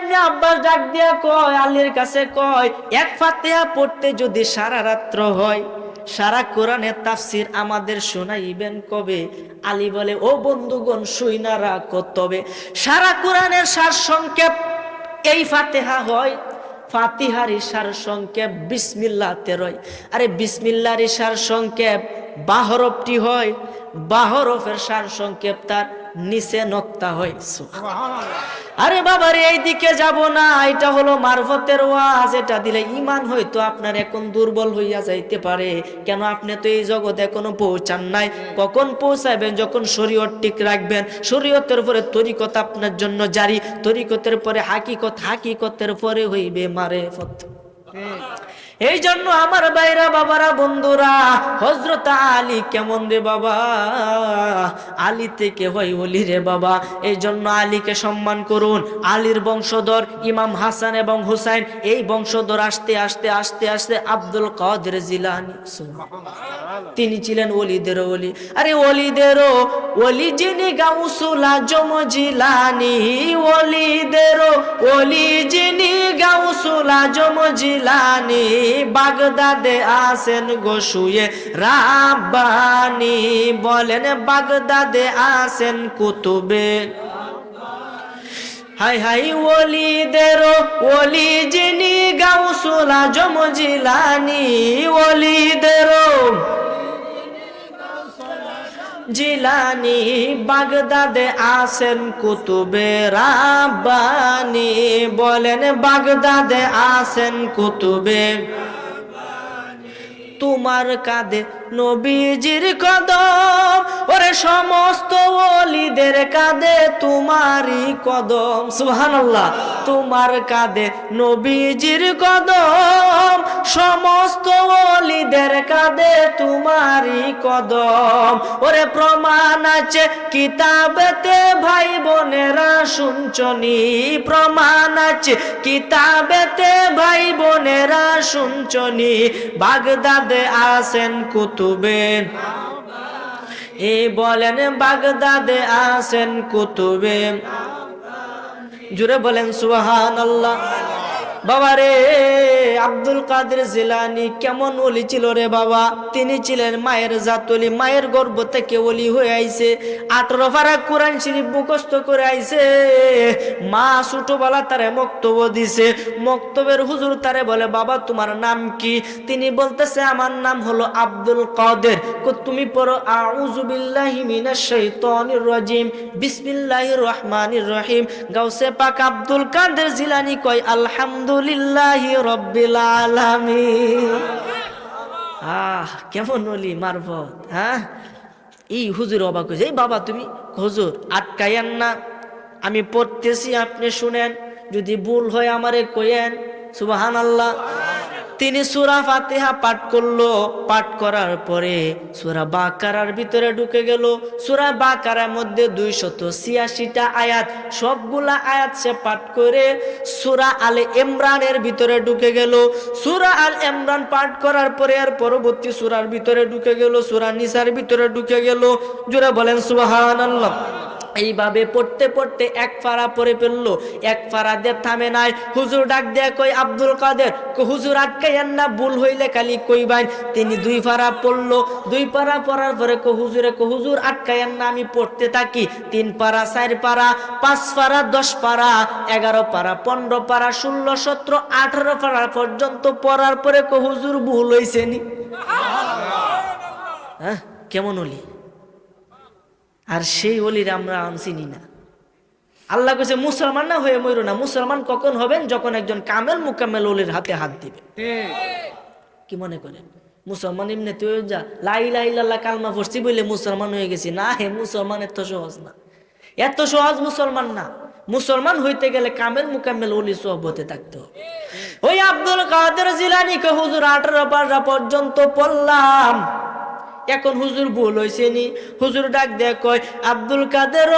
ইবনে আব্বাস ডাক দিয়া কয় আলীর কাছে কয়, এক ফাতিহা পড়তে যদি সারা রাত্র হয়, সারা কোরআনের তাফসির আমাদের শোনাইবেন কবে? আলী বলে, ও বন্ধুগণ শুইনারা কর্তবে সারা কোরআনের সার সংক্ষেপ এই ফাতেহা হয়, ফাতিহার ইশার সংক্ষেপ বিসমিল্লাহ তেরোয় আরে বিসমিল্লার ইশার সংক্ষেপ বাহরফটি হয়, বাহরফের সার সংক্ষেপ তার নিচে নক্তা হয় আরে বাবা রে এই দিকে যাব না এটা হলো মারফতের ওয়াজ এটা দিলে ইমান হয়তো আপনার এখন দুর্বল হইয়া যাইতে পারে। কেন আপনি তো এই জগতে এখনও পৌঁছান নাই? কখন পৌঁছাবেন যখন শরীয়ত ঠিক রাখবেন শরীয়তের পরে তরিকত আপনার জন্য জারি তরিকতের পরে হাকিকত হাকিকতের পরে হইবে মারে ফত এই জন্য আমার বাইরা বাবারা, বন্ধুরা হজরত আলী কেমন রে বাবা? আলী থেকে হয় অলি রে বাবা। এই জন্য আলীকে সম্মান করুন। আলীর বংশধর ইমাম হাসান এবং হুসাইন, এই বংশধর আসতে আসতে আসতে আসতে আব্দুল কাদের জিলানি। তিনি ছিলেন অলিদের অলি আরে ওলিদেরও ওলি যিনি গাউসুল আজম জিলানি ওলিদেরও ওলি যিনি গাউসুল আজম জিলানি। বাগদাদে আসেন গোসুয়ে রাব্বানি বলেন, বাগদাদে আসেন কুতুবে। হাই হাই, ওলিদেরও ওলি যিনি গাউসুল আজম জিলানি, ওলিদেরও জিলানি বাগদাদে আসেন কুতুবে রাব্বানি। বলেন বাগদাদে আসেন কুতুবে তোমার কাঁধে নবীজির কদম, ওরে সমস্ত ওলিদের কাঁদে তোমারই কদম। সুবহানাল্লাহ, তোমার কাঁদে নবীজির কদম, সমস্ত ওলিদের কাঁদে তোমারই কদম। ওরে প্রমাণ আছে কিতাবেতে ভাই বোনেরা শুনছনি। প্রমাণ আছে কিতাবেতে ভাই বোনেরা শুনছনি। বাগদাদে আসেন কুতুবে এ বলেন বাগদাদে আসেন কুতুবে জুড়ে বলেন সুহান আল্লাহ বাবা রে, আব্দুল কাদের জিলানি কেমন ওলি ছিল রে বাবা? তিনি ছিলেন মায়ের জাতলি মায়ের গর্ভ থেকে ওলি হয়ে আইছে। আঠারো পারা কোরআন শরীফ মুখস্থ করে আইছে। মা ছোটবেলা তারে মক্তব্য দিছে। মক্তবের হুজুর তারে বলে, বাবা, তোমার নাম কি? তিনি বলতেছে, আমার নাম হলো আব্দুল কাদের। তুমি পড়ো, আউযু বিল্লাহি মিনাশ শাইতানির রাজিম। বিসমিল্লাহির রহমানির রহিম। গাউসে পাক আব্দুল কাদের জিলানি কয়, আলহামদুলিল্লাহি রব্বিল আলামিন। আহ, কেমন হলি মারফত হ্যাঁ? এই হুজুর অবাক হয়েছে। এই বাবা তুমি, হুজুর আটকাইয়েন না আমি পড়তেছি, আপনি শুনেন। যদি ভুল হয় আমারে কইয়েন। সুবাহান আল্লাহ তিনি সুরা ফাতেহা পাঠ করল। পাঠ করার পরে সুরা বাকারার ভিতরে ঢুকে গেল। সুরা বাকারার মধ্যে দুইশত ছিয়াশিটা আয়াত, সবগুলা আয়াত সে পাঠ করে সুরা আল ইমরানের ভিতরে ঢুকে গেল। সুরা আল ইমরান পাঠ করার পরে আর পরবর্তী সুরার ভিতরে ঢুকে গেল, সুরা নিসার ভিতরে ঢুকে গেল। জোরে বলেন সুবাহান আল্লাহ এইভাবে পড়তে পড়তে এক ফাড়া পরে ফেলল, এক ফাড়া দিয়ে থামে নাই। হুজুর ডাক দেয়া কই আব্দুল কাদের হুজুর আটকাইয়ান না, ভুল হইলে খালি কইবাইন তিনি দুই ফাড়া পড়ল। দুই পাড়া পড়ার পরে কো হুজুরে কো হুজুর আটকাইয়ান না, আমি পড়তে থাকি। তিন পাড়া চার পাড়া পাঁচ পাড়া দশ পাড়া এগারো পাড়া পনেরো পাড়া ষোলো, সতেরো, আঠারো পাড়া পর্যন্ত পড়ার পরে কো হুজুর ভুল হইছে নি? হ্যাঁ কেমন হলি? আর সেই অলির আমরা চিনি না। আল্লাহ কাছে মুসলমান না হয়ে মরো না। মুসলমান কখন হবেন? যখন একজন কামেল মুকামেল অলির হাতে হাত দিবে। কি মনে করেন? মুসলমান এমনি তুই যা, লাই লাই লাল্লাহ কালমা পড়ছি বলে মুসলমান হয়ে গেছি। না হে, মুসলমান এত সহজ না। এত সহজ মুসলমান না। মুসলমান হইতে গেলে কামেল মুকামেল অলি সহবতে থাকতে হবে। ওই আব্দুল কাদের জিলানিকে হুজুর আঠারো পারা পর্যন্ত পড়লাম। এখন হুজুর ভুল হয়েছে নি। হুজুর ডাক দেয় কয় আব্দুল কাদের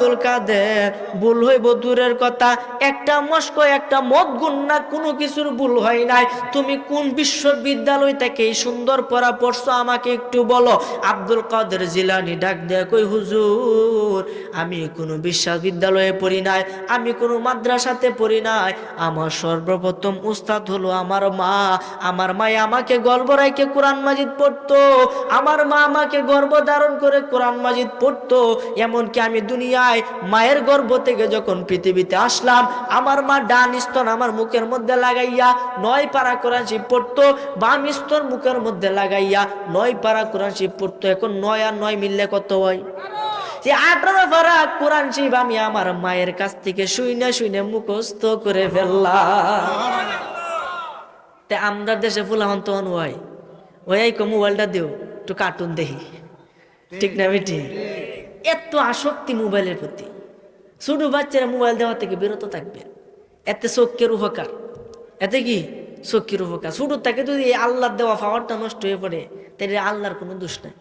আব্দুল কাদের, ভুল হইব দূরের কথা। একটা মস্ক, একটা মদ গুন্না কোনো কিছুর ভুল হয় নাই। তুমি কোন বিশ্ববিদ্যালয় থেকে এই সুন্দর পড়া পড়ছো, আমাকে একটু বলো। আব্দুল কাদের জিলানি ডাক দেয়া, কই হুজুর, আমি কোনো বিশ্ববিদ্যালয়ে পড়ি নাই, আমি কোনো মাদ্রাসাতে পড়ি নাই। আমার সর্বপ্রথম উস্তাদ হলো আমার মা। আমার মা আমাকে গল্প রাখে কোরআন মাজিদ পড়তো। আমার মা আমাকে গর্ব ধারণ করে কোরআন মাজিদ পড়তো। এমনকি আমি দুনিয়ায় মায়ের গর্ভ থেকে যখন পৃথিবীতে আসলাম, আমার মা ডান স্তন আমার মুখের মধ্যে লাগাইয়া নয় পারা কোরআন শিব পড়তো, বাম স্তন মুখের মধ্যে লাগাইয়া নয় পারা কোরআন শিব পড়তো। এখন নয় আর নয় মিললে কত হয়? করে ঠিক না বেটি? এত আসক্তি মোবাইলের প্রতি। ছোট বাচ্চারা মোবাইল দেওয়া থেকে বিরত থাকবে। এতে চোখের উপকার। এতে কি? চোখের উপকার। ছোট থেকে যদি আল্লাহর দেওয়া পাওয়ারটা নষ্ট হয়ে পড়ে, তাহলে আল্লাহর কোনো দোষ নাই।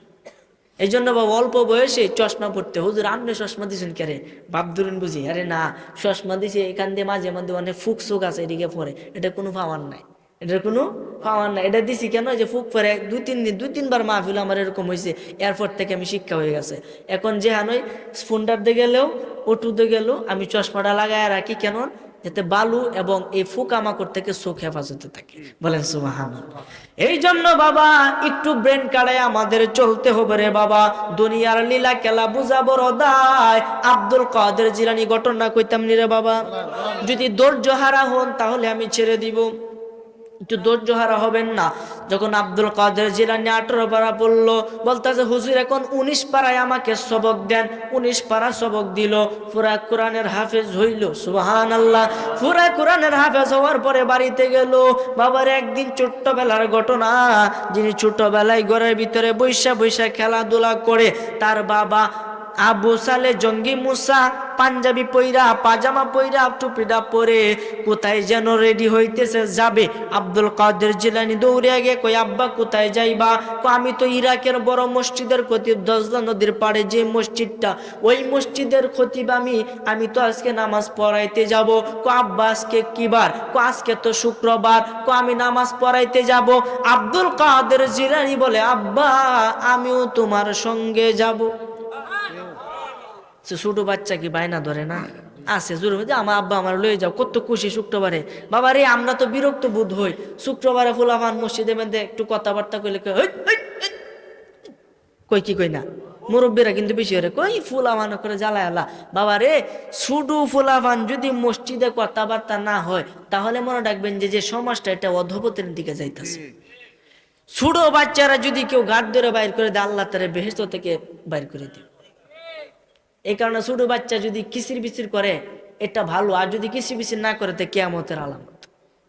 এই জন্য বাবা অল্প বয়সে চশমা পড়তে, হুজুর আপনি চশমা দিছেন কেরে? বাপ ধরুন বুঝি, আরে না, চশমা দিছে এখান দিয়ে মাঝে মাঝে অনেক ফুক সুক আছে, এদিকে পরে এটা কোনো পাওয়ার নাই। এটার কোনো পাওয়ার নাই। এটা দিছি কেন? যে ফুক পরে দুই তিন দিন দুই তিনবার মাহফিল আমার এরকম হয়েছে এয়ারপোর্ট থেকে আমি শিক্ষা হয়ে গেছে। এখন যে হানই দিয়ে গেলেও ওটুতে গেলেও আমি চশমাটা লাগায় রাখি কেন? যাতে বালু এবং এই ফুকামাকড় থেকে চোখ হেফাজতে থাকে। বলেন সুবাহান এই জন্য বাবা, একটু ব্রেন কাড়ায় আমাদের চলতে হবে রে বাবা। দুনিয়ার লীলা খেলা বুঝা বড় দায় আব্দুল কাদের জিলানি ঘটনা কইতাম নি রে বাবা? যদি ধৈর্য হারা হন, তাহলে আমি ছেড়ে দিব। একটু ধৈর্য হারা হবেন না। যখন আব্দুল কাদের জিলানি আঠারো পারা পড়ল, বলতেছে, হুজুর, এখন উনিশ পাড়ায় আমাকে সবক দেন। উনিশ পাড়া সবক দিল। পুরা কোরআনের হাফেজ হইল সুবাহান আল্লাহ পুরা কোরআনের হাফেজ হওয়ার পরে বাড়িতে গেল। বাবার একদিন ছোট্টবেলার ঘটনা। যিনি ছোটবেলায় ঘরের ভিতরে বৈশা বৈশা খেলাধুলা করে, তার বাবা আবু সালে জঙ্গি মুসা পাঞ্জাবি পইরা, পাজামা পইরা টুপিটা পরে কোথায় যেন রেডি হইতেছে, যাবে। আব্দুল কাদের জিলানি দৌড়ে আগে কই আব্বা, কোথায় যাইবা? কো আমি তো ইরাকের বড় মসজিদের খতিব, দজলা নদীর পাড়ে যে মসজিদটা, ওই মসজিদের খতিব আমি আমি তো আজকে নামাজ পড়াইতে যাব। কো আব্বা, আজকে কি বার? কো আজকে তো শুক্রবার। কো আমি নামাজ পড়াইতে যাব। আব্দুল কাদের জিলানি বলে, আব্বা, আমিও তোমার সঙ্গে যাব। সে ছোট বাচ্চা কি বায়না ধরে না? আছে জোর যে আমার আব্বা আমার লয়ে যাও কত খুশি শুক্রবারে। বাবা রে আমরা তো বিরক্ত বোধ হই। শুক্রবারে ফুলাফান মসজিদে মধ্যে একটু কথাবার্তা কইলে কই, কি কই না? মুরব্বীরা কিন্তু বেশি হরে কই ফুলাফান করে জ্বালায় আলা বাবা রে শুধু ফুলাফান যদি মসজিদে কথাবার্তা না হয় তাহলে মনে রাখবেন যে যে সমাজটা এটা অধপতের দিকে যাইতেছে। ছোট বাচ্চারা যদি কেউ গাড় ধরে বাইর করে দেয় আল্লাহ তারা বেহেস্ত থেকে বাইর করে দিবে। এই কারণে ছোট বাচ্চা যদি কিসির বিচির করে, এটা ভালো। আর যদি কিসির বিচির না করে, তো কেয়ামতের আলামত।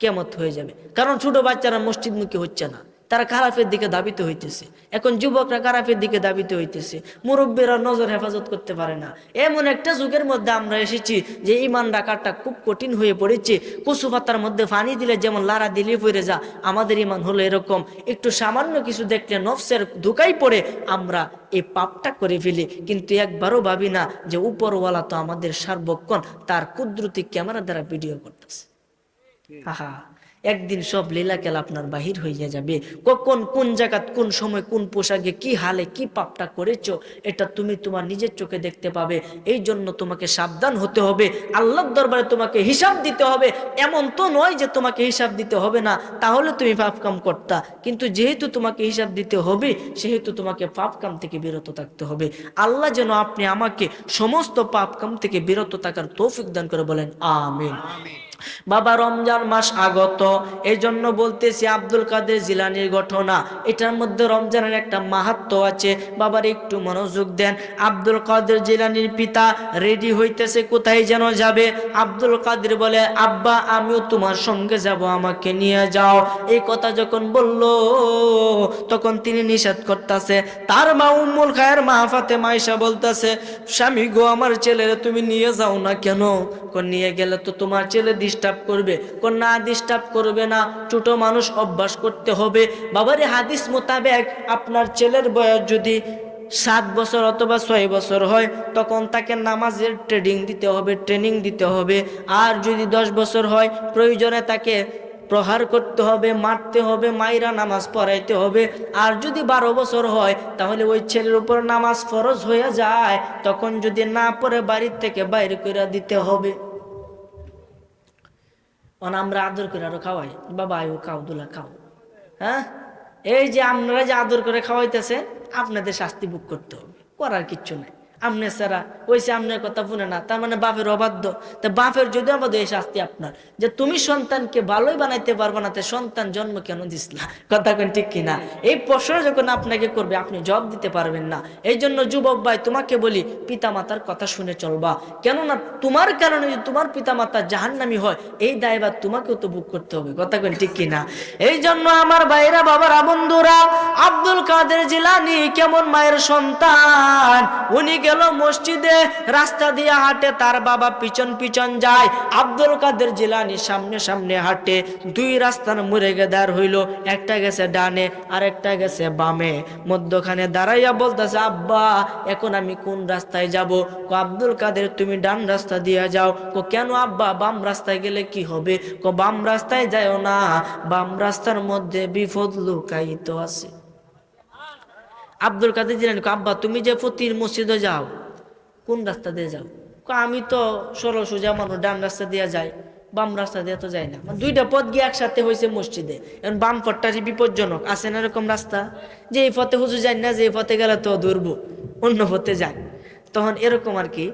কেয়ামত হয়ে যাবে। কারণ ছোট বাচ্চারা মসজিদমুখী হচ্ছে না। তারা খারাপের দিকে দাবিত হইতেছে। এখন যুবকরা খারাপের দিকে দাবিত হইতেছে। মুরব্বীরা নজর হেফাজত করতে পারে না। এমন একটা যুগের মধ্যে আমরা এসেছি যে ইমান রাখাটা খুব কঠিন হয়ে পড়েছে। কচু পাতার মধ্যে পানি দিলে যেমন লারা দিলে পড়ে যা আমাদের ইমান হলো এরকম। একটু সামান্য কিছু দেখলে নফসের ধোকাই পড়ে, আমরা এই পাপটা করে ফেলি। কিন্তু একবারও ভাবি না যে উপরওয়ালা তো আমাদের সার্বক্ষণ তার কুদরতি ক্যামেরা দ্বারা ভিডিও করতেছে। আহা। একদিন সব লীলা খেলা আপনার বাহির হইয়া যাবে। কখন, কোন জায়গাত, কোন সময়, কোন পোশাকে কি হালে, কি পাপটা করেছ, এটা তুমি তোমার নিজের চোখে দেখতে পাবে। এই জন্য তোমাকে সাবধান হতে হবে। আল্লাহর দরবারে তোমাকে হিসাব দিতে হবে। এমন তো নয় যে তোমাকে হিসাব দিতে হবে না, তাহলে তুমি পাপ কাম করতা। কিন্তু যেহেতু তোমাকে হিসাব দিতে হবে, সেহেতু তোমাকে পাপ কাম থেকে বিরত থাকতে হবে। আল্লাহ যেন আপনি আমাকে সমস্ত পাপ কাম থেকে বিরত থাকার তৌফিক দান করে বলেন আমিন। বাবা রমজান মাস আগত। এই জন্য বলতেছি আব্দুল কাদের জিলানির ঘটনা। এটার মধ্যে রমজানের একটা মাহাত্ম আছে। বাবার একটু মনোযোগ দেন। আব্দুল কাদের জিলানির পিতা রেডি হইতেছে, কোথায় যেন যাবে? আব্দুল কাদের বলে, আব্বা, আমিও তোমার সঙ্গে যাব, আমাকে নিয়ে যাও। এই কথা যখন বলল, তখন তিনি নিষেধ করতেছে। তার মা উম্মুল খায়ের মা ফাতে মাইশা বলতেছে, স্বামী গো, আমার ছেলেরে তুমি নিয়ে যাও না কেন? নিয়ে গেলে তো তোমার ছেলে ডিস্টার্ব করবে কোন না ডিস্টার্ব করবে না, ছোট মানুষ অভ্যাস করতে হবে। বাবারে হাদিস মোতাবেক আপনার ছেলের বয়স যদি সাত বছর অথবা ছয় বছর হয়, তখন তাকে নামাজের ট্রেনিং দিতে হবে ট্রেনিং দিতে হবে। আর যদি দশ বছর হয়, প্রয়োজনে তাকে প্রহার করতে হবে, মারতে হবে, মাইরা নামাজ পড়াইতে হবে। আর যদি বারো বছর হয়, তাহলে ওই ছেলের উপর নামাজ ফরজ হয়ে যায়, তখন যদি না পড়ে, বাড়ির থেকে বাইরে করে দিতে হবে। অন আমরা আদর করে আরও খাওয়াই। বাবা, আয়ু খাও, দুলা খাও। হ্যাঁ? এই যে আপনারা যে আদর করে খাওয়াইতেছেন, আপনাদের শাস্তি বুক করতে হবে। করার কিচ্ছু নাই। আমনে সারা ওইসে আমনের কথা শুনে না, তার মানে বাপের অবাধ্য। তা বাপের যদি অবাধ্য এই শাস্তি আপনার, যে তুমি সন্তানকে ভালোই বানাইতে পারবে না, তে সন্তান জন্ম কেন দিস না? কথা কেন ঠিক কিনা? এই প্রশ্ন যখন আপনাকে করবে, আপনি জবাব দিতে পারবেন না। এই জন্য যুবক ভাই, তোমাকে বলি পিতা মাতার কথা শুনে চলবা। কেননা তোমার কারণে যদি তোমার পিতা মাতা জাহান্নামি হয়, এই দায়বার তোমাকেও তো বুক করতে হবে, কথা কেন ঠিক কিনা? এই জন্য আমার ভাইরা, বাবারা, বন্ধুরা, আব্দুল কাদের জিলানি কেমন মায়ের সন্তান, উনি গেল মসজিদে, রাস্তা দিয়ে হাঁটে, তার বাবা পিছন পিছন যায়। আব্দুল কাদের জিলানি সামনে সামনে হাঁটে, দুই রাস্তার মুড়ে গেদার হইল, একটা গেছে ডানে আর একটা গেছে বামে। মধ্যখানে দাঁড়াইয়া বলতেছে, আব্বা, এখন আমি কোন রাস্তায় যাব? কো, আব্দুল কাদের, তুমি ডান রাস্তা দিয়ে যাও। কো, কেন আব্বা, বাম রাস্তায় গেলে কি হবে? কো, বাম রাস্তায় যাও না, বাম রাস্তার মধ্যে বিপদ লুকায়িত আছে। আব্দুল কাদের জিলানি, আব্বা, তুমি যে ফতির মসজিদে যাও, কোন রাস্তা দিয়ে যাও? আমি তো সরল সোজা মানুষ, ডান রাস্তা দিয়ে যাই, বাম রাস্তা দিয়ে তো যাই না। মানে দুইটা পথ গিয়ে একসাথে হয়েছে মসজিদে। এখন বাম পথটা বিপজ্জনক? আছে না এরকম রাস্তা? যে এই পথে হুজু যাই না, যে এই পথে গেলে তো দুর্ব অন্য পথে যায় তখন এরকম আর কি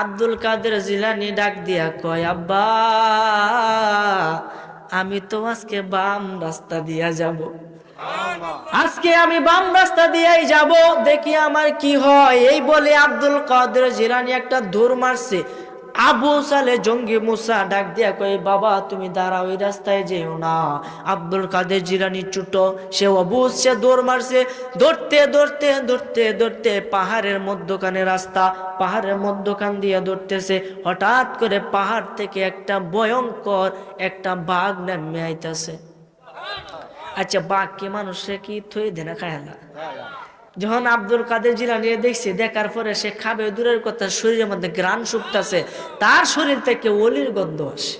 আব্দুল কাদের জিলানি ডাক দিয়া কয়, আব্বা, আমি তো আজকে বাম রাস্তা দিয়া যাব। আজকে আমি বাম রাস্তা দিয়েই যাব, দেখি আমার কি হয়। এই বলে আব্দুল কাদের জিলানি একটা দৌড় মারছে। আবু সালে জঙ্গি মুসা ডাক দিয়া কই বাবা, তুমি দাঁড়াও ওই রাস্তায় যেও না। আব্দুল কাদের জিলানি ছোট সে অবুজ, সে দৌড় মারছে। দৌড়তে দৌড়তে দৌড়তে দৌড়তে পাহাড়ের মধ্যখানে রাস্তা, পাহাড়ের মধ্যখান দিয়ে দৌড়তেছে। হঠাৎ করে পাহাড় থেকে একটা ভয়ঙ্কর একটা বাঘ নেমে আইতাছে। আচ্ছা বাঘকে মানুষে কি থই দেনা খায় যখন আব্দুল কাদের জিলানি দেখছি, দেখার পরে সে খাবে, দূরের কথা, শরীরের মধ্যে গ্রান শুকতাছে, তার শরীর থেকে অলির গন্ধ আসে।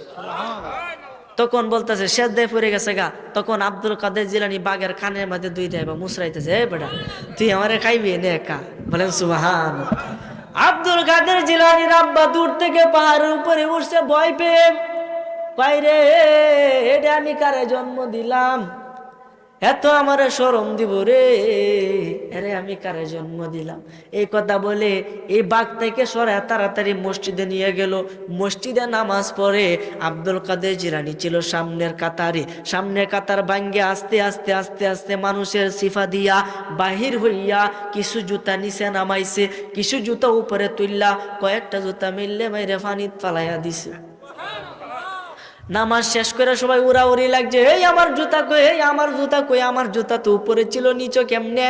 তখন বলতেছে শেষ দেয় পড়ে গেছে গা। তখন আব্দুল কাদের জিলানি বাঘের কানের মধ্যে দুই দেয় বা মুসরাইতেছে, এ বেটা, তুই আমারে খাইবি? নে একা? বলেন সুবাহান আব্দুল কাদের জিলানি রাব্বা দূর থেকে পাহাড়ের উপরে উঠছে, ভয় পেয়ে বাইরে এটা আমি কারে জন্ম দিলাম? এত আমার সরম দিব রে। আরে আমি কারে জন্ম দিলাম? এই কথা বলে এই বাঘ থেকে সরে তাড়াতাড়ি মসজিদে নিয়ে গেল। মসজিদে নামাজ পড়ে আব্দুল কাদের জিরানি ছিল সামনের কাতারে। সামনের কাতার ভাঙ্গে আস্তে আস্তে আস্তে আস্তে মানুষের সিফা দিয়া বাহির হইয়া কিছু জুতা নিচে নামাইছে, কিছু জুতা উপরে তুললা কয়েকটা জুতা মিললে মাইরে ফানিত ফালাইয়া দিছে। নামাজ শেষ করে সবাই উড়াউড়ি লাগছে এই আমার জুতা কই? এই আমার জুতা কই? আমার জুতা তো উপরে ছিল, নিচে কেমনে?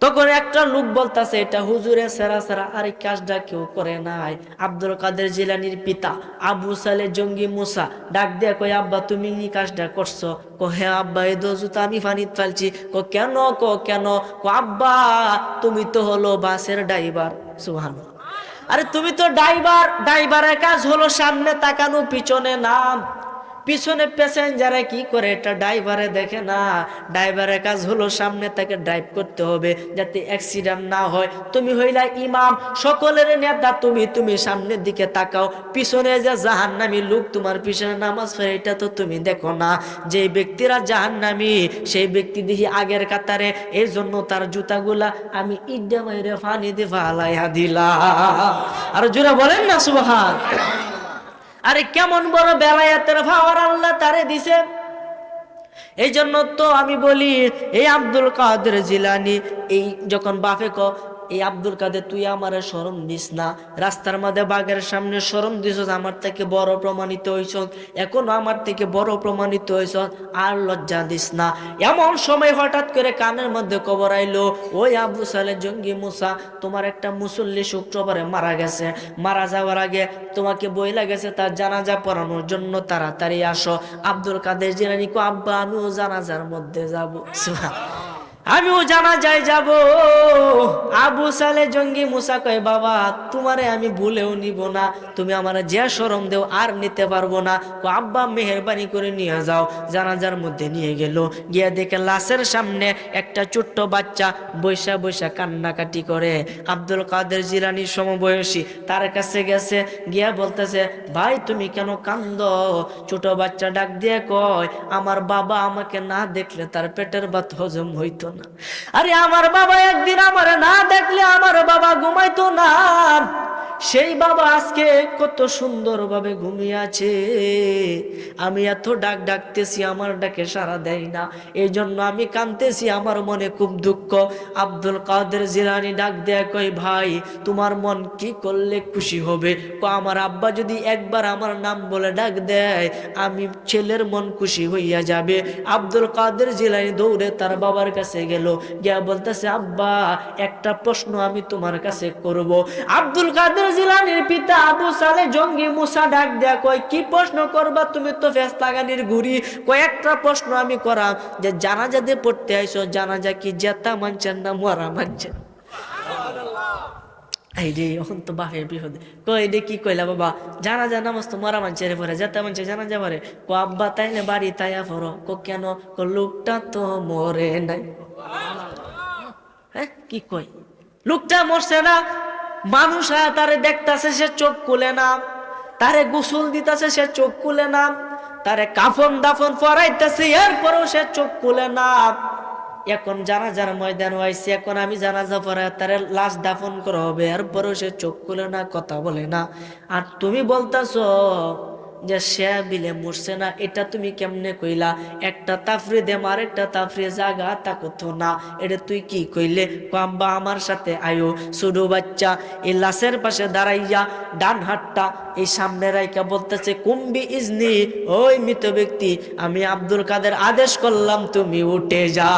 তখন একটা লোক বলতাছে, এটা হুজুরে সেরা সেরা। আরে, কাজটা কেউ করে নাই। আব্দুল কাদের জিলানির পিতা আবু সালে জঙ্গি মুসা ডাক দিয়া কই আব্বা, তুমি নি কাজটা করছ? কো হ্যাঁ আব্বা, এই জুতা আমি ফানিত ফেলছি। কো কেন? কো কেন? কো আব্বা, তুমি তো হলো বাসের ড্রাইভার। সুহান আরে তুমি তো ড্রাইভার ড্রাইভারের কাজ হলো সামনে তাকানো পিছনে নাম। পিছনে প্যাসেঞ্জারে কি করে? এটা ড্রাইভারে দেখে না। ড্রাইভারের কাজ হলো সামনে তাকে ড্রাইভ করতে হবে যাতে অ্যাক্সিডেন্ট না হয়। তুমি হইলা ইমাম, সকলের নেতা তুমি তুমি সামনের দিকে তাকাও। পিছনে যে জাহান্নামী লোক তোমার পিছনে নামাজ পড়ে, এটা তো তুমি দেখো না। যে ব্যক্তিরা জাহান্নামী, সেই ব্যক্তি দেখি আগের কাতারে এই জন্য তার জুতাগুলা আমি ইড্ডা মাইরে ফানি দিয়ে ফালাইয়া দিলা আর জোরে বলেন না, সুবহান। আরে কেমন বড় বেলায়াতের ভাওয়ার আল্লাহ তারে দিছে? এই জন্য তো আমি বলি, এই আব্দুল কাদের জিলানি, এই যখন বাফে ক এই আব্দুল কাদের, তুই আমার স্মরণ দিস না। রাস্তার মধ্যে বাঘের সামনে স্মরণ দিস আমার থেকে বড় প্রমাণিত হইস এখনও আমার থেকে বড় প্রমাণিত হইস আর লজ্জা দিস না। এমন সময় হঠাৎ করে কানের মধ্যে কবর আইলো, ওই আবু সালে জঙ্গি মুসা, তোমার একটা মুসল্লি শুক্রবারে মারা গেছে। মারা যাওয়ার আগে তোমাকে বই লাগেছে, তার জানাজা পড়ানোর জন্য তাড়াতাড়ি আসো। আব্দুল কাদের জিলানি কো, আব্বা, আমিও জানাজার মধ্যে যাব। আমিও জানা যায় যাব। আবু সালে জঙ্গি মুসা কয়, বাবা, তোমারে আমি ভুলেও নিব না। তুমি আমার যে সরম দেও আর নিতে পারব না। কো আব্বা, মেহরবানি করে নিয়ে যাও। জানাজার মধ্যে নিয়ে গেল। গিয়া দেখে লাশের সামনে একটা ছোট্ট বাচ্চা বৈশা বৈশা কান্নাকাটি করে। আব্দুল কাদের জিলানির সমবয়সী, তার কাছে গেছে, গিয়া বলতেছে, ভাই, তুমি কেন কান্দ? ছোট বাচ্চা ডাক দিয়ে কয়, আমার বাবা আমাকে না দেখলে তার পেটের ভাত হজম হইতো না। আরে আমার বাবা একদিন আমার না দেখলে আমার বাবা ঘুমাইতো না। সেই বাবা আজকে কত সুন্দরভাবে ঘুমিয়ে আছে। আমি এত ডাক ডাকতেছি, আমার ডাকে সারা দেয় না। এই জন্য আমি কাঁদতেছি, আমার মনে খুব দুঃখ। আব্দুল কাদের জিলানি ডাক দেয় কই ভাই, তোমার মন কি করলে খুশি হবে? কো আমার আব্বা যদি একবার আমার নাম বলে ডাক দেয়, আমি ছেলের মন খুশি হইয়া যাবে। আব্দুল কাদের জিলানি দৌড়ে তার বাবার কাছে গেল। গিয়া বলতেছে, আব্বা, একটা প্রশ্ন আমি তোমার কাছে করব। আব্দুল কাদের জিলানির পিতা আবু সালে জঙ্গি মুসা ডাক দেয়া, কয়, কি প্রশ্ন করবা তুমি তো ফেস্তাগানির ঘুরি কয়েকটা প্রশ্ন আমি করাম, যে জানাজা দিয়ে পড়তে আইসো, জানাজা কি জেতা মানছেন না মরা মানছেন? এই রে এখন তো বাহে বিহদে কই রে কি কইলা বাবা? জানা যা, নামাজ তো মরা রে পরে যেতে মানছে, জানা যা পারে কো, আব্বা, তাইলে বাড়ি তাইয়া পড়ো কো, কেন? কো, লোকটা তো মরে নাই। হ্যাঁ কি কই লোকটা মরছে না। মানুষ তারে দেখতাছে, সে চোখ খুলে না। তারে গোসল দিতাছে, সে চোখ খুলে না। তারে কাফন দাফন পরাইতেছে, এরপরেও সে চোখ খুলে না। এখন জানাজার ময়দান হয়েছে, এখন আমি জানাজা পরে তার লাশ দাফন করা হবে এরপরেও সে চোখ খুলে না, কথা বলে না। আর তুমি বলতাছো যে সে বিলে মরছে না, এটা তুমি কেমনে কইলা? একটা তাফরি দে মার, একটা তাফরি জাগা তা করতো না। এটা তুই কি কইলে? কাম্বা আমার সাথে আয়ো। ছোট বাচ্চা এই লাশের পাশে দাঁড়াইয়া ডান হাতটা এই সামনে রাইকা বলতেছে, কুম্বি ইজনি, ওই মৃত ব্যক্তি, আমি আব্দুল কাদের আদেশ করলাম তুমি উঠে যা।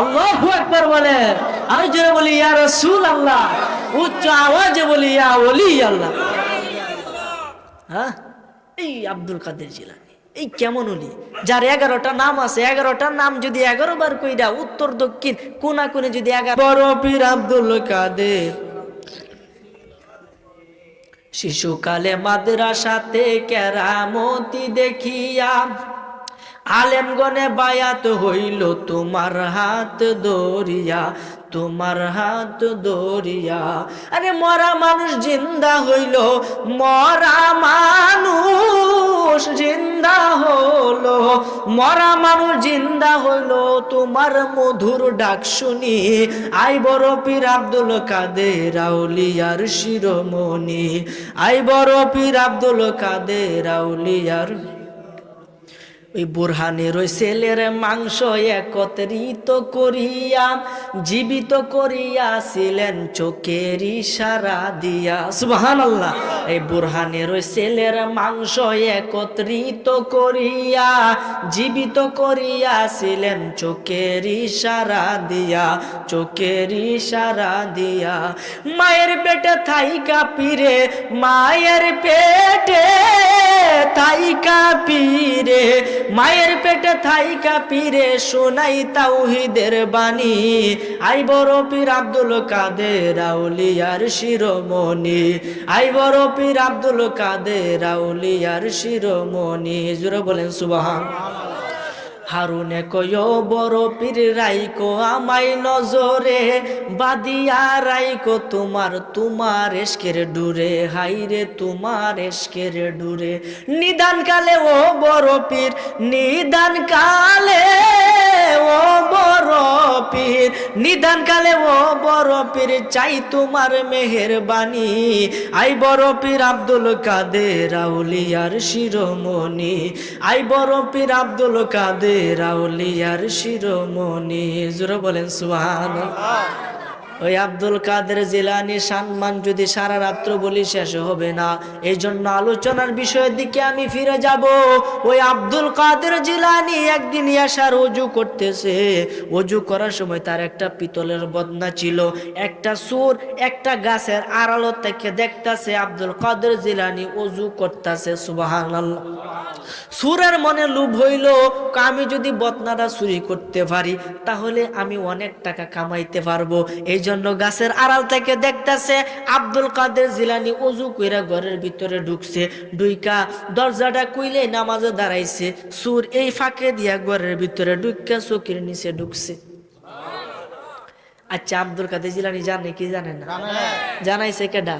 আল্লাহু আকবার বলে। আমি জোরে বলি, ইয়া রাসূল আল্লাহ উচ্চ আওয়াজে বলি, ইয়া ওলি আল্লাহ। হ্যাঁ? এই আব্দুল কাদের জিলানি, এই কেমন হলি যার এগারোটা নাম আছে, এগারোটার নাম যদি এগারো বার কইরা উত্তর দক্ষিণ কোনা কোনে যদি এগারো পীর আব্দুল কাদের। শিশুকালে মাদ্রাসাতে কেরামতি দেখিয়া আলেমগণে বায়াত হইল তোমার হাত দরিয়া তোমার হাত দরিয়া আরে মরা মানুষ জিন্দা হইল, মরা মানুষ জিন্দা হলো মরা মানুষ জিন্দা হইল। তোমার মধুর ডাক শুনি আই বড় পীর আব্দুল কাদের আউলিয়ার শিরোমণি। আই বড় পীর আব্দুল কাদের আউলিয়ার ওই বুরহানের ওই ছেলের মাংস একত্রিত করিয়া, জীবিত করিয়াছিলেন চোখের ইশারা দিয়া। সুবহান আল্লাহ এই বুরহানের ওই ছেলের মাংস একত্রিত করিয়া, জীবিত করিয়াছিলেন চোখের ইশারা দিয়া, চোখের ইশারা দিয়া। মায়ের পেটে থাইকা পীরে, মায়ের পেটে থাইকা পীরে মায়ের পেটে থাইকা পীরে শোনাই তাওহিদের বাণী। আই বড় পীর আব্দুল কাদের আউলিয়ার শিরোমণি। আই বড় পীর আব্দুল কাদের আউলিয়ার শিরোমণি। জোরে বলেন সুবহান। হারুনে কয়, বড় পীর রাইকো আমাই নজরে, বাদিয়া রাইকো তোমার তোমার এসকের ডুরে, হাইরে তোমার এসকের ডুরে। নিদান কালে ও বড় পীর, নিদান কালে ও বড় পীর, নিদান কালে ও বড় পীর, চাই তোমার মেহেরবানি। আই বড় পীর আব্দুল কাদের আউলিয়ার শিরোমণি, আই বড় পীর আব্দুল কাদের আউলিয়ার শিরোমণি। জোরে বলেন সুবহান ওই আব্দুল কাদের জিলানি সম্মান যদি সারা রাত্র বলি শেষ হবে না। এই জন্য আলোচনার বিষয়ের দিকে আমি ফিরে যাব। ওই আব্দুল কাদের জিলানি একদিন ইয়াসার অজু করতেছে। অজু করার সময় তার একটা পিতলের বদনা ছিল। একটা সুর, একটা গাছের আড়ালো থেকে দেখতাছে আব্দুল কাদের জিলানি অজু করতেছে সুবাহান সুরের মনে লোভ হইল আমি যদি বদনাটা চুরি করতে পারি, তাহলে আমি অনেক টাকা কামাইতে পারব। এই জন্য গাছের আড়াল থেকে দেখতেছে আব্দুল কাদের জিলানি অজু কইরা ঘরের ভিতরে ঢুকছে ডুইকা দরজাটা কুইলে নামাজে দাঁড়াইছে সুর এই ফাঁকে দিয়া ঘরের ভিতরে ঢুকা চকির নিচে ঢুকছে। আচ্ছা আব্দুল কাদের জিলানি জানে কি জানে না? জানাইছে কেডা?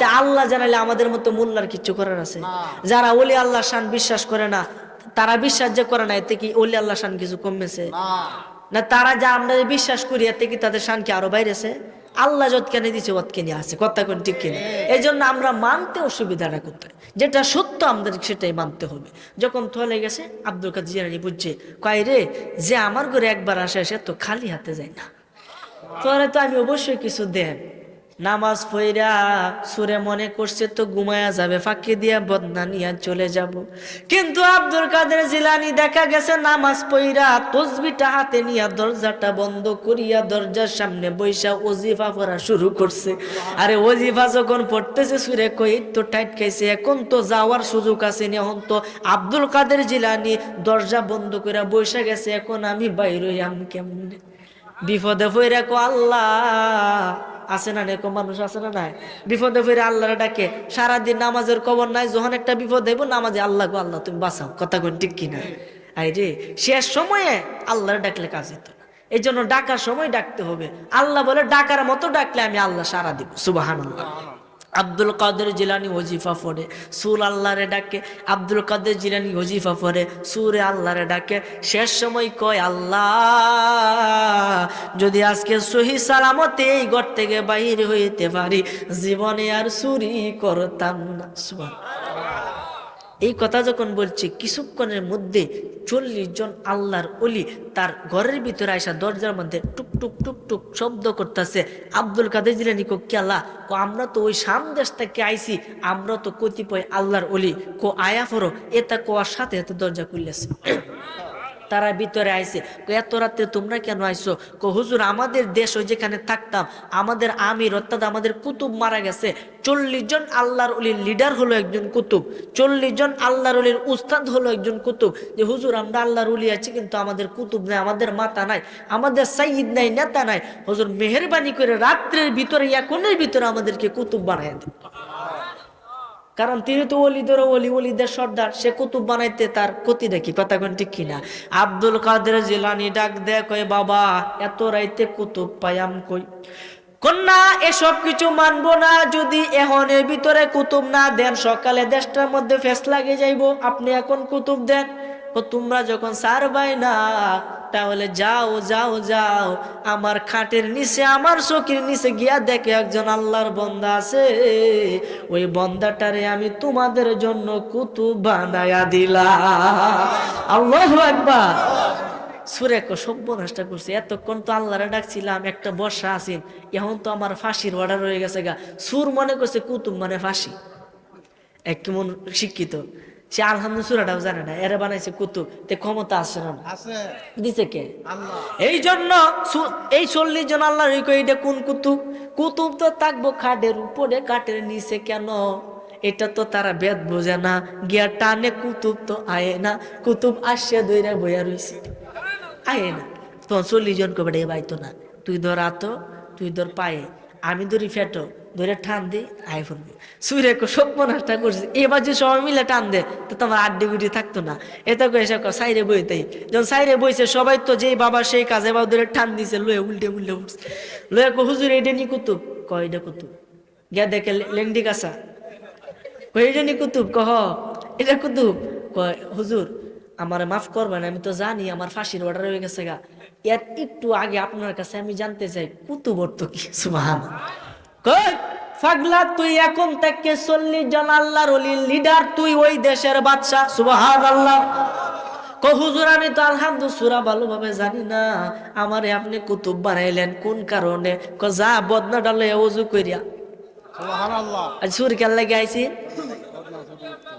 তা আল্লাহ জানাইলে আমাদের মতো মোল্লার কিচ্ছু করার আছে। যারা ওলি আল্লাহ শান বিশ্বাস করে না তারা বিশ্বাস যে করে না এতে কি ওলি আল্লাহ শান কিছু কমেছে? না, তারা যা আমরা বিশ্বাস করি এতে কি তাদের শান কি আরও বাইরেছে? আল্লাহ যত কেন দিচ্ছে অত কেনে আছে। কথা কোন ঠিক কিনা? এই জন্য আমরা মানতে অসুবিধাটা করতে। যেটা সত্য আমাদের, সেটাই মানতে হবে। যখন থলে গেছে, আব্দুল কাদের জিয়ানি বুঝছে, কয় রে, যে আমার ঘরে একবার আসে আসে তো খালি হাতে যায় না। তোরা তো আমি অবশ্যই কিছু দেন নামাজ পইরা সুরে মনে করছে তো ঘুমায়া যাবে, ফাঁকি দিয়া বদনা নিয়া চলে যাব। কিন্তু আব্দুল কাদের জিলানি দেখা গেছে নামাজ পইরা তসবিটা হাতে নিয়া দরজাটা বন্ধ করিয়া দরজার সামনে বৈশা ওজিফা পড়া শুরু করছে। আরে ওজিফা যখন পড়তেছে সুরে কই তো টাইট খাইছে, এখন তো যাওয়ার সুযোগ আছে এখন তো আব্দুল কাদের জিলানি দরজা বন্ধ করে বৈশা গেছে, এখন আমি বাইরে আম কেমনে? বিপদে ফইরা কো আল্লাহ আছে না, এরকম মানুষ আছে না নাই? বিপদে ফিরে আল্লাহরে ডাকে। সারাদিন নামাজের কবর নাই, যখন একটা বিপদ হইব নামাজে আল্লাহ গো, আল্লাহ তুমি বাঁচাও। কথা কোন ঠিক কিনা? আই রে, শেষ সময়ে আল্লাহ ডাকলে কাজ হতো এই জন্য ডাকার সময় ডাকতে হবে। আল্লাহ বলে, ডাকার মতো ডাকলে আমি আল্লাহ সারা দিব। সুবাহান আব্দুল কাদের জিলানি ওজিফা পড়ে। সুর আল্লাহরে ডাকে, আব্দুল কাদের জিলানি ওজিফা পড়ে। সুরে আল্লাহরে ডাকে, শেষ সময় কয়, আল্লাহ, যদি আজকে সহি সালামতে এই ঘর থেকে বাহির হইতে পারি, জীবনে আর চুরি করতাম না। এই কথা যখন বলছি, কিছুক্ষণের মধ্যে চল্লিশ জন আল্লাহর অলি তার ঘরের ভিতরে আসা দরজার মধ্যে টুকটুক টুক টুক টুক শব্দ করতেছে। আব্দুল কাদের জিলানি কো কেলা কো আমরা তো ওই সাম দেশ থেকে আইসি আমরা তো কতিপয় আল্লাহর অলি কো আয়া ফরো এটা কোয়ার সাথে সাথে দরজা খুললেছে? তারা ভিতরে আইসে এত রাত্রে তোমরা কেন আইসো কো হুজুর, আমাদের দেশ ওই যেখানে থাকতাম, আমাদের আমির, অর্থাৎ আমাদের কুতুব মারা গেছে। চল্লিশ জন আল্লাহর উলির লিডার হলো একজন কুতুব। চল্লিশ জন আল্লাহর অলির উস্তাদ হলো একজন কুতুব। যে, হুজুর, আমরা আল্লাহর অলি আছি, কিন্তু আমাদের কুতুব নাই, আমাদের মাতা নাই, আমাদের সাইদ নাই, নেতা নাই। হুজুর, মেহরবানি করে রাত্রের ভিতরে এখনের ভিতরে আমাদেরকে কুতুব বানায় দেন। কারণ তিনি তো অলিদের অলি অলিদের সর্দার। সে কুতুব বানাইতে তার ক্ষতি দেখি, কথা কোন ঠিক কিনা? আব্দুল কাদের জিলানি ডাক দে কয়, বাবা, এত রাইতে কুতুব পায়াম কই? কন্যা, এসব কিছু মানবো না। যদি এহনের ভিতরে কুতুব না দেন, সকালে দেশটার মধ্যে ফেস লাগে যাইব। আপনি এখন কুতুব দেন? ও তোমরা যখন সারবাই না, তাহলে যাও যাও যাও। আমার খাটের নিচে, আমার চোখের নিচে গিয়া দেখে একজন আল্লাহর বন্দা আছে। ওই বন্দাটারে আমি তোমাদের জন্য কুতুব বানায়া দিলাম। আল্লাহ একবার সুরে সভ্য নষ্ট করছে। এতক্ষণ তো আল্লাহরে ডাকছিলাম, একটা বর্ষা আছেন। এখন তো আমার ফাঁসির অর্ডার হয়ে গেছে গা। সুর মনে করছে কুতুব মানে ফাঁসি। এক কেমন শিক্ষিত। সে আলহামদুল সুরাটাও জানে না এরা বানাইছে কুতুব তে ক্ষমতা আছে না। আছে। দিছে কে? এই জন্য এই চল্লিশ জন আল্লাহ এটা কোন কুতুব? কুতুব তো থাকব খাটের উপরে কাঠের নিচে কেন? এটা তো তারা বেদ বোঝে না গিয়া টানে কুতুব তো আয়ে না কুতুব আসছে দইরা বইয়া রইছে। আয়ে না। তো চল্লিশ জন কবে বাইতো না তুই ধর আতো তুই ধর পায়ে আমি ধরি ফেটো। ধরে টান দে আয় পড়বে সুরে সপ্পনাশটা করছে। এবার যে সবাই মিলে টান দে, তো তোমার আড্ডি গুডি থাকতো না। এটা কো এসে সাইরে বইতেই যখন সাইরে বইছে, সবাই তো যেই বাবা সেই কাজে বাবা ধরে টান দিছে, লয়ে উল্টে উল্টে উঠছে। লয়ে কো হুজুর, এটা নি কুতুব? কয়, এটা কুতুব। গিয়া দেখে লেংডি কাসা কই এটা নি কুতুব? কহ এটা কুতুব? কয়, হুজুর, আমার মাফ করবেন, আমি তো জানি আমার ফাঁসির অর্ডার হয়ে গেছে গা। এর একটু আগে আপনার কাছে আমি জানতে চাই, কুতুব অর্থ কি? সুবহান পাগলা তুই এখন থেকে চল্লিশ জন আল্লাহর লিডার তুই ওই দেশের বাদশা সুবহান আল্লাহ কো হুজুর আমি তো আলহামদু সুরা ভালোভাবে জানি না। আমারে আপনি কুতুব বানাইলেন কোন কারণে? ক যা বদনা ডালে সুবহানাল্লাহ। আজ সুর কেল্লা গাইছি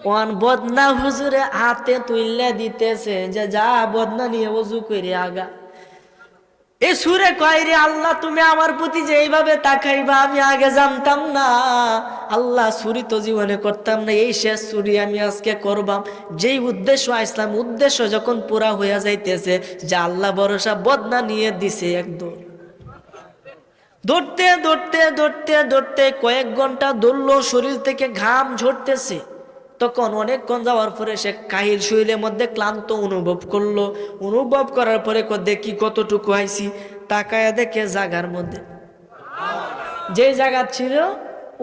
ওয়ান বদনা হুজুরে হাতে তুইলে দিতেছে যে যা বদনা নিয়ে ওজু করিয়া আগা। এ সুরে কয় রে আল্লাহ, তুমি আমার প্রতি যে এইভাবে তাকাইবা, আমি আগে জানতাম না। আল্লাহ সুরি তো জীবনে করতাম না, এই শেষ সুরি আমি আজকে করবাম। যেই উদ্দেশ্য আসলাম উদ্দেশ্য যখন পুরা হইয়া যাইতেছে, যে আল্লাহ ভরসা বদনা নিয়ে দিছে একদম। দৌড়তে দৌড়তে দৌড়তে দৌড়তে কয়েক ঘণ্টা দৌড়লো, শরীর থেকে ঘাম ঝরতেছে। তখন অনেকক্ষণ যাওয়ার পরে সে কাহিল শরীরের মধ্যে ক্লান্ত অনুভব করল। অনুভব করার পরে দেখি কতটুকু আইছি। তাকায় দেখে জাগার মধ্যে। যে জায়গা ছিল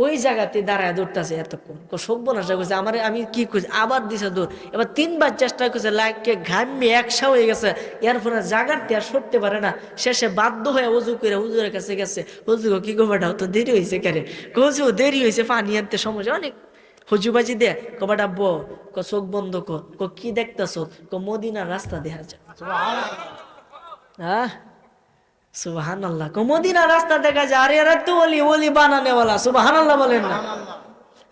ওই জায়গাতে দাঁড়ায় দৌড়তেছে এতক্ষণ। সব্যনাশ করছে। আমার আমি কি করছি আবার দিছে দৌড়। এবার তিনবার চেষ্টা করছে লাইককে ঘামে একসা হয়ে গেছে। এর ফলে জাগারটি আর সরতে পারে না। শেষে বাধ্য হয়ে উজু করে হুজুরের কাছে গেছে। হুজু গো, কি গোবাটাও তো দেরি হয়েছে কেরে হুজু দেরি হয়েছে পানি আনতে সমস্যা। অনেক হুজুবাজি দে কবাটা ব ক চোখ বন্ধ কর ক কি দেখতেছ ক মদিনার রাস্তা দেখা যায় হ্যাঁ সুবাহান আল্লাহ মদিনা রাস্তা দেখা যায় আরে এরা তো ওলি ওলি সুবাহান আল্লাহ বলেন না।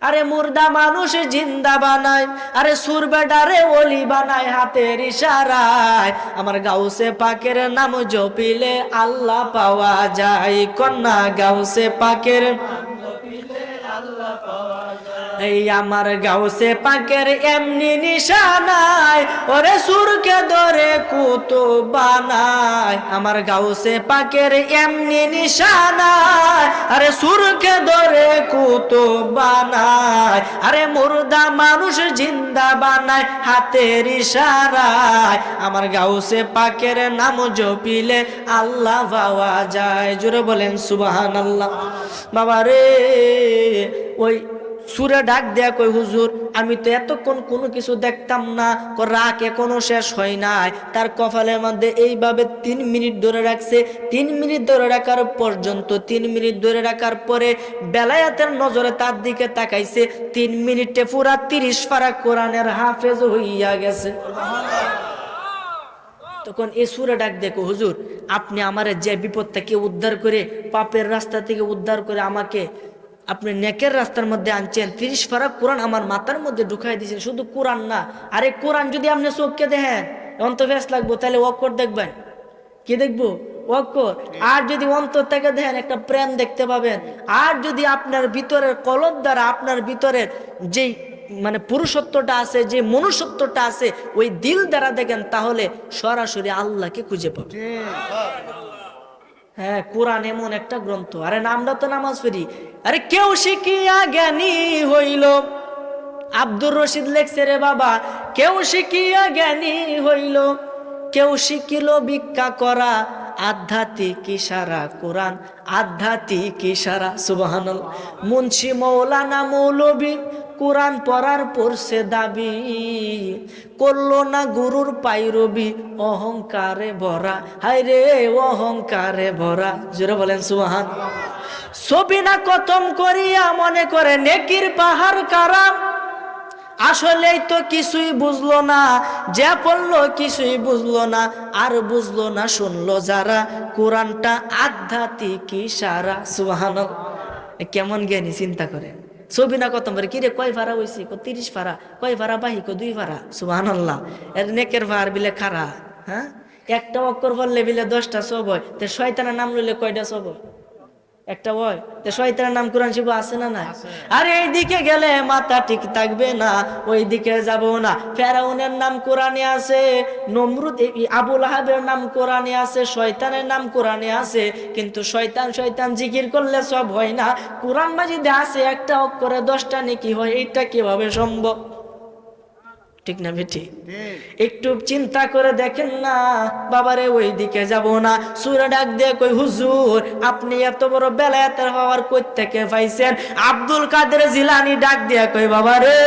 আরে মুর্দা মানুষ জিন্দা বানায় আরে সুর বেডারে ওলি বানায় হাতের ইশারায়। আমার গাউসে পাকের নাম জপিলে আল্লাহ পাওয়া যায় কন্যা গাউসে পাকের এই আমার গাউসে পাকের এমনি নিশানায়, ওরে সুরকে ধরে কুতু বানায়। আমার গাউসে পাকের এমনি নিশানায়, আরে সুরকে ধরে কুতু বানায়। আরে মুর্দা মানুষ জিন্দা বানায় হাতের ইশারায়। আমার গাউসে পাকের নাম জপিলে আল্লাহ পাওয়া যায়। জোরে বলেন সুবাহান আল্লাহ বাবা রে ওই সুরে ডাক দেয়া কই হুজুর, আমি তো এতক্ষণ কোনো কিছু দেখতাম না রাগ এখনও শেষ হয় নাই। তার কপালের মধ্যে এইভাবে তিন মিনিট ধরে রাখছে। তিন মিনিট ধরে রাখার পর্যন্ত, তিন মিনিট ধরে রাখার পরে বেলায়াতের নজরে তার দিকে তাকাইছে। তিন মিনিটে পুরা তিরিশ পারা কোরআনের হাফেজ হইয়া গেছে। তখন এ সুরে ডাক দেখো হুজুর, আপনি আমার যে বিপদ থেকে উদ্ধার করে, পাপের রাস্তা থেকে উদ্ধার করে আমাকে আপনি নেকের রাস্তার মধ্যে আনছেন, তিরিশ ফারা কোরআন আমার মাথার মধ্যে ঢুকাই দিয়েছেন, শুধু কোরআন না। আরে কোরআন যদি আপনি চোখকে দেখেন অন্তভ্যাস লাগবো, তাহলে অক্ষর দেখবেন। কি দেখব? অক্ষর। আর যদি অন্তর থেকে দেখেন, একটা প্রেম দেখতে পাবেন। আর যদি আপনার ভিতরের কলব দ্বারা আপনার ভিতরের যেই মানে পুরুষত্বটা আছে, যে মনুষ্যত্বটা আছে, ওই দিল দ্বারা দেখেন, তাহলে সরাসরি আল্লাহকে খুঁজে পাবেন। হ্যাঁ কোরআন এমন একটা গ্রন্থ। আরে নামটা তো নামাজ পড়ি। আরে কেউ শিখিয়া জ্ঞানী হইল। আব্দুর রশিদ লেখছে রে বাবা, কেউ শিখিয়া জ্ঞানী হইল। কেউ শিখিল ভিক্ষা করা, আধ্যাত্মিক ইশারা, কোরআন আধ্যাত্মিক ইশারা সুবাহান মুন্সি মৌলানা মৌলবী কোরআন পড়ার পড়ছে দাবি। করল না গুরুর পাইরবি, অহংকারে ভরা। হায় রে অহংকারে ভরা। জোরে বলেন সুহান ছবি না কতম করিয়া মনে করে, নেকির পাহাড় কারাম। আসলেই তো কিছুই বুঝলো না, যে পড়ল কিছুই বুঝলো না, আর বুঝলো না শুনলো যারা। কোরআনটা আধ্যাত্মিক সারা সুহান কেমন জ্ঞানী, চিন্তা করেন। ছবি না কত কি কিরে, কয় ভাড়া হয়েছে কো তিরিশ ভাড়া? কয় ভাড়া বাহি? কো দুই ভাড়া? সুবাহ আল্লাহ এর নেকের ভার বিলে খারা হ্যাঁ? একটা অক্ষর বললে বিলে দশটা সব হয়। তো শয়তানের নাম লইলে কয়টা সব হয়? একটা হয় তো শয়তানের নাম কোরআন শিব আছে না না আর এই দিকে গেলে মাথা ঠিক থাকবে না ওই দিকে যাব না। ফেরাউনের নাম কোরআনে আছে নমরুদ আবুল আহাবের নাম কোরআনে আছে শয়তানের নাম কোরআনে আছে কিন্তু শয়তান শয়তান জিকির করলে সব হয় না। কোরআন মাজিদে আছে একটা অক্ষরে দশটা নাকি হয় এইটা কীভাবে সম্ভব? ঠিক না বেটি একটু চিন্তা করে দেখেন না বাবারে ওই দিকে যাব না। সুরে ডাক দিয়ে কই হুজুর আপনি এত বড় বেলায়াতের হওয়ার কই থেকে পাইছেন? আব্দুল কাদের জিলানি ডাক দিয়ে কই বাবারে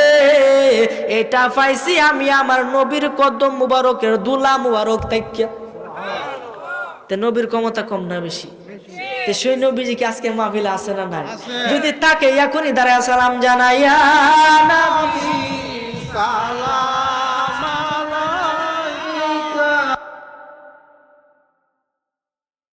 এটা পাইছি আমি আমার নবীর কদম মুবারকের দুলা মুবারক থেকে তে নবীর ক্ষমতা কম না বেশি? সেই নবীজি কি আজকে মাহফিলে আছে না নাই? যদি তাকে এখনই দাঁড়ায় সালাম জানাইয়া all right